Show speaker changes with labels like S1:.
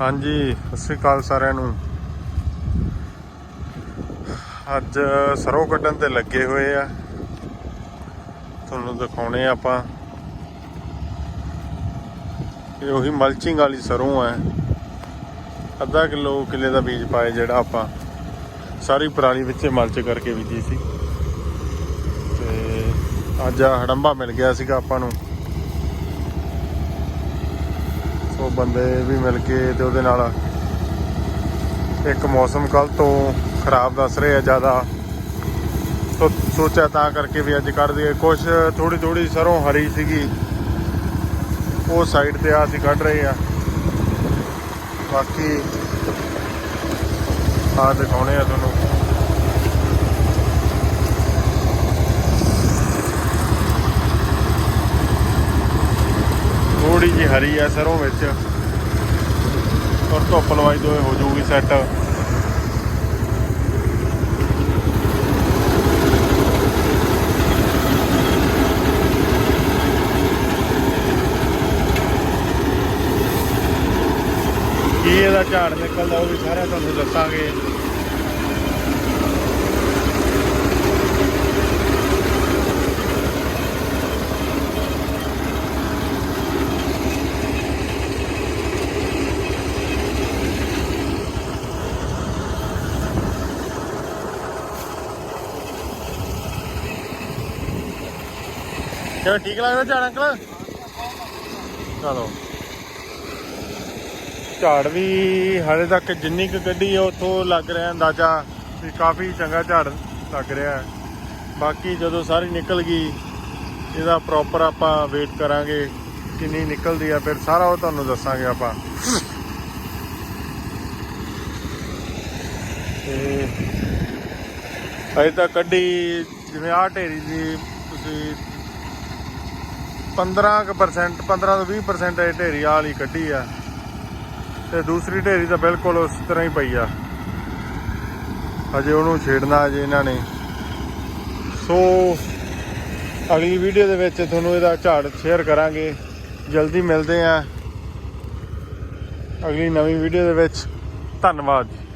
S1: ਹਾਂਜੀ, ਸਤਿ ਸ਼੍ਰੀ ਅਕਾਲ ਸਾਰਿਆਂ ਨੂੰ। ਅੱਜ ਸਰੋਂ ਕੱਢਣ ਤੇ ਲੱਗੇ ਹੋਏ ਆ। ਤੁਹਾਨੂੰ ਦਿਖਾਉਣੇ ਆਪਾਂ। ਇਹ ਉਹੀ ਮਲਚਿੰਗ ਵਾਲੀ ਸਰੋਂ ਹੈ ਅੱਧਾ ਕਿਲੋ ਕਿੱਲੇ ਦਾ ਬੀਜ ਪਾਏ ਜਿਹੜਾ ਆਪਾਂ ਸਾਰੀ ਪਰਾਲੀ ਵਿੱਚ ਮਲਚ ਕਰਕੇ ਬੀਜੀ ਸੀ। ਤੇ ਅੱਜ ਆਹ ਹੜੰਬਾ ਮਿਲ ਗਿਆ ਸੀਗਾ ਆਪਾਂ ਨੂੰ। ਉਹ ਬੰਦੇ ਵੀ ਮਿਲ ਕੇ ਤੇ ਉਹਦੇ ਨਾਲ ਇੱਕ ਮੌਸਮ ਕੱਲ ਤੋਂ ਖਰਾਬ ਦੱਸ ਰਿਹਾ ਜ਼ਿਆਦਾ। ਸੋ ਸੋਚਿਆ ਤਾਂ ਕਰਕੇ ਵੀ ਅੱਜ ਕੱਢ ਦਈਏ ਕੁਝ ਥੋੜੀ ਥੋੜੀ ਸਰੋਂ ਹਰੀ ਸੀਗੀ। ਉਹ ਸਾਈਡ ਤੇ ਆ ਅਸੀਂ ਕੱਢ ਰਹੇ ਆ। ਬਾਕੀ ਆ ਦਿਖਾਉਣੇ ਆ ਤੁਹਾਨੂੰ ਥੋੜੀ ਜਿਹੀ ਹਰੀ ਆ ਸਰੋਂ ਵਿੱਚ। ਔਰ ਧੁੱਪ ਲਵਾਈ ਦੋਏ ਹੋ ਜਾਊਗੀ ਸੈੱਟ ਕੀ ਇਹਦਾ ਝਾੜ ਨਿਕਲਦਾ ਉਹ ਵੀ ਸਾਰਾ ਤੁਹਾਨੂੰ ਦੱਸਾਂਗੇ। ਕਿਵੇਂ, ਠੀਕ ਲੱਗਦਾ ਝਾੜ ਅੰਕਲ? ਚਲੋ। ਝਾੜ ਵੀ ਹਾਲੇ ਤੱਕ ਜਿੰਨੀ ਕੁ ਕੱਢੀ ਹੈ ਉੱਥੋਂ ਲੱਗ ਰਿਹਾ ਅੰਦਾਜ਼ਾ ਵੀ ਕਾਫੀ ਚੰਗਾ ਝਾੜ ਲੱਗ ਰਿਹਾ ਹੈ। ਬਾਕੀ ਜਦੋਂ ਸਾਰੀ ਨਿਕਲ ਗਈ, ਇਹਦਾ ਪ੍ਰੋਪਰ ਆਪਾਂ ਵੇਟ ਕਰਾਂਗੇ ਕਿੰਨੀ ਨਿਕਲਦੀ ਆ, ਫਿਰ ਸਾਰਾ ਉਹ ਤੁਹਾਨੂੰ ਦੱਸਾਂਗੇ ਆਪਾਂ। ਤੇ ਅਜੇ ਤਾਂ ਕੱਢੀ, ਜਿਵੇਂ ਆਹ ਢੇਰੀ ਦੀ ਤੁਸੀਂ 15% 15 ਤੋਂ 20% ਇਹ ਢੇਰੀ ਆਹ ਵਾਲੀ ਕੱਢੀ ਆ। ਤੇ ਦੂਸਰੀ ਢੇਰੀ ਤਾਂ ਬਿਲਕੁਲ ਉਸ ਤਰ੍ਹਾਂ ਹੀ ਪਈ ਆ। ਅਜੇ ਉਹਨੂੰ ਛੇੜਨਾ ਅਜੇ ਇਹਨਾਂ ਨੇ। ਸੋ, ਅਗਲੀ ਵੀਡੀਓ ਦੇ ਵਿੱਚ ਤੁਹਾਨੂੰ ਇਹਦਾ ਝਾੜ ਸ਼ੇਅਰ ਕਰਾਂਗੇ। ਜਲਦੀ ਮਿਲਦੇ ਆ। ਅਗਲੀ ਨਵੀਂ ਵੀਡੀਓ ਦੇ ਵਿੱਚ। ਧੰਨਵਾਦ ਜੀ।